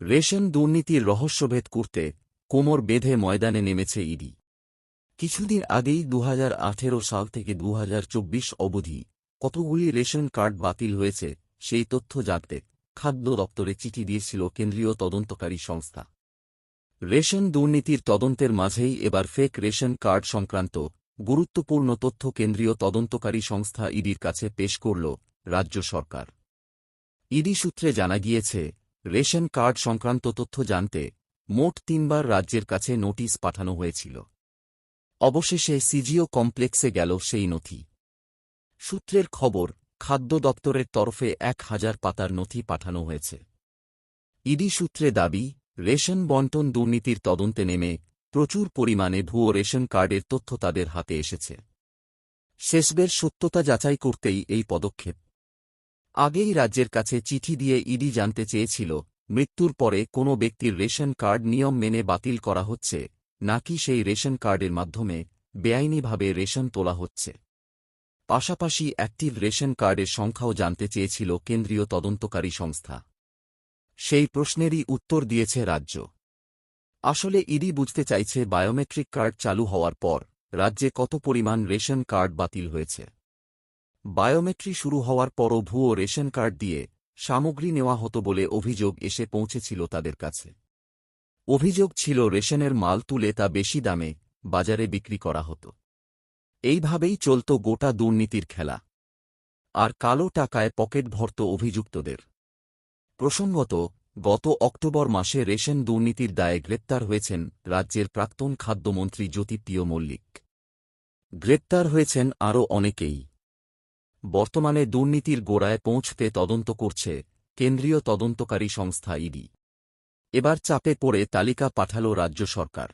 Ration দুর্নীতির রহস্যভেদ করতে কোমর বেঁধে ময়দানে নেমেছে ইডি। কিছুদিন আগেই দু হাজার আঠেরো সাল থেকে দু হাজার চব্বিশ অবধি কতগুলি রেশন কার্ড বাতিল হয়েছে সেই তথ্য জানতে খাদ্য দপ্তরে চিঠি দিয়েছিল কেন্দ্রীয় তদন্তকারী সংস্থা। রেশন দুর্নীতির তদন্তের মাঝেই এবার ফেক রেশন কার্ড সংক্রান্ত গুরুত্বপূর্ণ তথ্য কেন্দ্রীয় তদন্তকারী সংস্থা ইডির কাছে পেশ করল রাজ্য সরকার। ইডি সূত্রে জানা গিয়েছে রেশন কার্ড সংক্রান্ত তথ্য জানতে মোট তিনবার রাজ্যের কাছে নোটিশ পাঠানো হয়েছিল। অবশেষে সিজিও কমপ্লেক্সে গেল সেই নথি। সূত্রের খবর, খাদ্য দপ্তরের তরফে এক হাজার পাতার নথি পাঠানো হয়েছে। ইডি সূত্রে দাবি, রেশন বন্টন দুর্নীতির তদন্তে নেমে প্রচুর পরিমাণে ভুয়ো রেশন কার্ডের তথ্য তাদের হাতে এসেছে। শেষবের সত্যতা যাচাই করতেই এই পদক্ষেপ আগেই রাজ্যের কাছে চিঠি দিয়ে ইডি জানতে চেয়েছিল, মৃত্যুর পরে কোনো ব্যক্তির রেশন কার্ড নিয়ম মেনে বাতিল করা হচ্ছে, নাকি সেই রেশন কার্ডের মাধ্যমে বেআইনিভাবে রেশন তোলা হচ্ছে। পাশাপাশি অ্যাক্টিভ রেশন কার্ডের সংখ্যাও জানতে চেয়েছিল কেন্দ্রীয় তদন্তকারী সংস্থা। সেই প্রশ্নেরই উত্তর দিয়েছে রাজ্য। আসলে ইডি বুঝতে চাইছে বায়োমেট্রিক কার্ড চালু হওয়ার পর রাজ্যে কত পরিমাণ রেশন কার্ড বাতিল হয়েছে। বায়োমেট্রি শুরু হওয়ার পরও ভুয়ো রেশন কার্ড দিয়ে সামগ্রী নেওয়া হতো বলে অভিযোগ এসে পৌঁছেছিল তাদের কাছে। অভিযোগ ছিল রেশনের মাল তুলে তা বেশি দামে বাজারে বিক্রি করা হতো। এইভাবেই চলত গোটা দুর্নীতির খেলা। আর কালো টাকায় পকেট ভরত অভিযুক্তদের। প্রসঙ্গত, গত অক্টোবর মাসে রেশন দুর্নীতির দায়ে গ্রেপ্তার হয়েছেন রাজ্যের প্রাক্তন খাদ্যমন্ত্রী জ্যোতিপ্রিয় মল্লিক। গ্রেপ্তার হয়েছেন আরও অনেকেই। বর্তমানে দুর্নীতির গোড়ায় পৌঁছতে তদন্ত করছে কেন্দ্রীয় তদন্তকারী সংস্থা ইডি। এবার চাপে পড়ে তালিকা পাঠাল রাজ্য সরকার।